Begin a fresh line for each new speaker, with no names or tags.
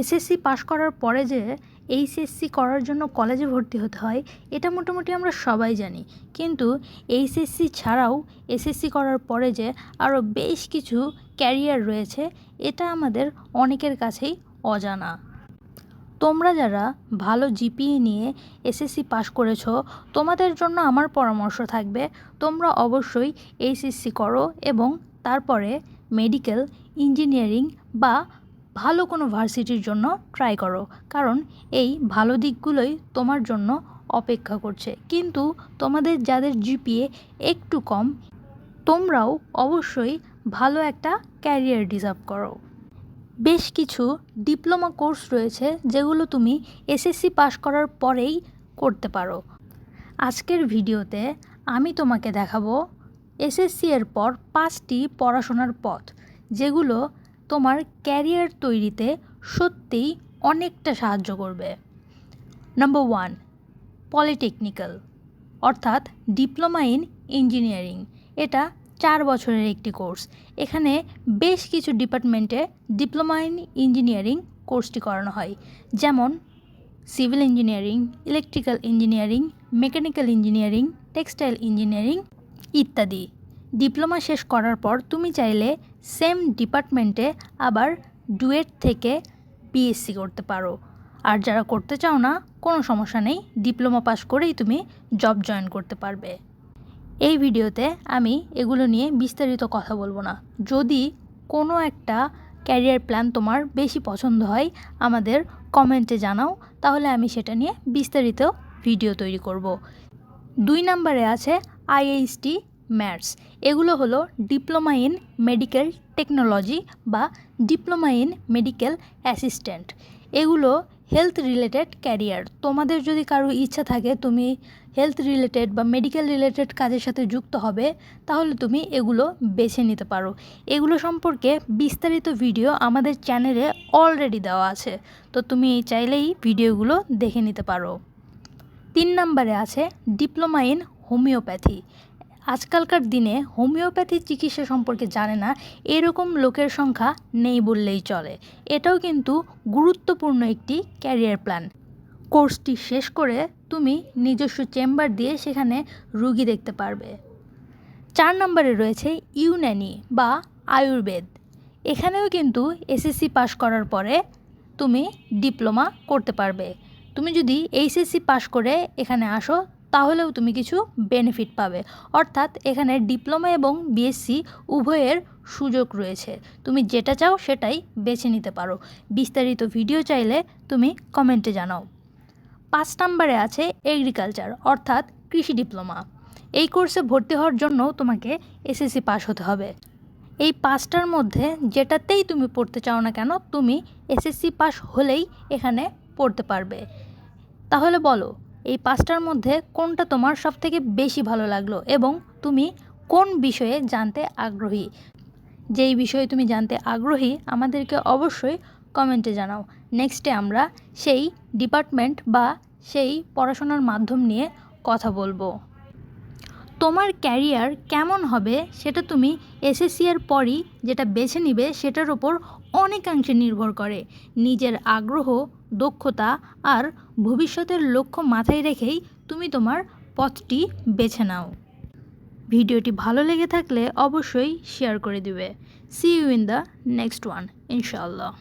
SSC পাশ করার পরে যে এইচএসসি করার জন্য কলেজে ভর্তি হতে হয়, এটা মোটামুটি আমরা সবাই জানি। কিন্তু এইচএসসি ছাড়াও এসএসসি করার পরে যে আরও বেশ কিছু ক্যারিয়ার রয়েছে, এটা আমাদের অনেকের কাছেই অজানা। তোমরা যারা ভালো জিপিএ নিয়ে এসএসসি পাশ করেছ, তোমাদের জন্য আমার পরামর্শ থাকবে, তোমরা অবশ্যই এইচএসসি করো এবং তারপরে মেডিকেল ইঞ্জিনিয়ারিং বা ভালো কোনো ভার্সিটির জন্য ট্রাই করো। কারণ এই ভালো দিকগুলোই তোমার জন্য অপেক্ষা করছে। কিন্তু তোমাদের যাদের জিপিএ একটু কম, তোমরাও অবশ্যই ভালো একটা ক্যারিয়ার ডিজার্ভ করো। বেশ কিছু ডিপ্লোমা কোর্স রয়েছে যেগুলো তুমি এসএসসি পাশ করার পরেই করতে পারো। আজকের ভিডিওতে আমি তোমাকে দেখাবো এসএসসি এর পর পাঁচটি পড়াশোনার পথ, যেগুলো তোমার ক্যারিয়ার তৈরিতে সত্যিই অনেকটা সাহায্য করবে। নাম্বার ওয়ান পলিটেকনিক্যাল অর্থাৎ ডিপ্লোমা ইন ইঞ্জিনিয়ারিং এটা চার বছরের একটি কোর্স এখানে বেশ কিছু ডিপার্টমেন্টে ডিপ্লোমা ইন ইঞ্জিনিয়ারিং কোর্সটি করানো হয়। যেমন civil engineering electrical engineering mechanical engineering textile engineering ইত্যাদি। ডিপ্লোমা শেষ করার পর তুমি চাইলে সেম ডিপার্টমেন্টে আবার ডুয়েট থেকে বিএসসি করতে পারো। আর যারা করতে চাও না, কোনো সমস্যা নেই, ডিপ্লোমা পাস করেই তুমি জব জয়েন করতে পারবে। এই ভিডিওতে আমি এগুলো নিয়ে বিস্তারিত কথা বলব না। যদি কোনো একটা ক্যারিয়ার প্ল্যান তোমার বেশি পছন্দ হয়, আমাদের কমেন্টে জানাও, তাহলে আমি সেটা নিয়ে বিস্তারিত ভিডিও তৈরি করব। দুই নম্বরে আছে আইএইচটি ম্যাথস এগুলো হলো ডিপ্লোমা ইন মেডিকেল টেকনোলজি বা ডিপ্লোমা ইন মেডিকেল অ্যাসিস্ট্যান্ট। এগুলো হেলথ রিলেটেড ক্যারিয়ার। তোমাদের যদি কারও ইচ্ছা থাকে তুমি হেলথ রিলেটেড বা মেডিকেল রিলেটেড কাজের সাথে যুক্ত হবে, তাহলে তুমি এগুলো বেছে নিতে পারো। এগুলো সম্পর্কে বিস্তারিত ভিডিও আমাদের চ্যানেলে অলরেডি দেওয়া আছে, তো তুমি চাইলেই ভিডিওগুলো দেখে নিতে পারো। তিন নম্বরে আছে ডিপ্লোমা ইন হোমিওপ্যাথি। আজকালকার দিনে হোমিওপ্যাথি চিকিৎসা সম্পর্কে জানে না, এরকম লোকের সংখ্যা নেই বললেই চলে। এটাও কিন্তু গুরুত্বপূর্ণ একটি ক্যারিয়ার প্ল্যান। কোর্সটি শেষ করে তুমি নিজস্ব চেম্বার দিয়ে সেখানে রুগী দেখতে পারবে। চার নম্বরে রয়েছে ইউনানি বা আয়ুর্বেদ। এখানেও কিন্তু এসএসসি পাশ করার পরে তুমি ডিপ্লোমা করতে পারবে। তুমি যদি এইচএসসি পাশ করে এখানে আসো তাহলেও তুমি কিছু বেনিফিট পাবে। অর্থাৎ এখানে ডিপ্লোমা এবং বিএসসি উভয়ের সুযোগ রয়েছে। তুমি যেটা চাও সেটাই বেছে নিতে পারো। বিস্তারিত ভিডিও চাইলে তুমি কমেন্টে জানাও। পাঁচ নম্বরে আছে এগ্রিকালচার অর্থাৎ কৃষি ডিপ্লোমা এই কোর্সে ভর্তি হওয়ার জন্য তোমাকে এসএসসি পাস হতে হবে। এই পাঁচটার মধ্যে যেটাতেই তুমি পড়তে চাও না কেন, তুমি এসএসসি পাস হলেই এখানে পড়তে পারবে। তাহলে বলো এই পাঁচটার মধ্যে কোনটা তোমার সব থেকে বেশি ভালো লাগল এবং তুমি কোন বিষয়ে জানতে আগ্রহী? যেই বিষয়ে তুমি জানতে আগ্রহী, আমাদেরকে অবশ্যই কমেন্টে জানাও। নেক্সটে আমরা সেই ডিপার্টমেন্ট বা সেই পড়াশোনার মাধ্যম নিয়ে কথা বলব। তোমার ক্যারিয়ার কেমন হবে সেটা তুমি এসএসসি এর পরই যেটা বেছে নিবে সেটার ওপর অনেকাংশে নির্ভর করে। নিজের আগ্রহ, দক্ষতা আর ভবিষ্যতের লক্ষ্য মাথায় রেখেই তুমি তোমার পথটি বেছে নাও। ভিডিওটি ভালো লেগে থাকলে অবশ্যই শেয়ার করে দিবে। See you in the next one ইনশাআল্লাহ।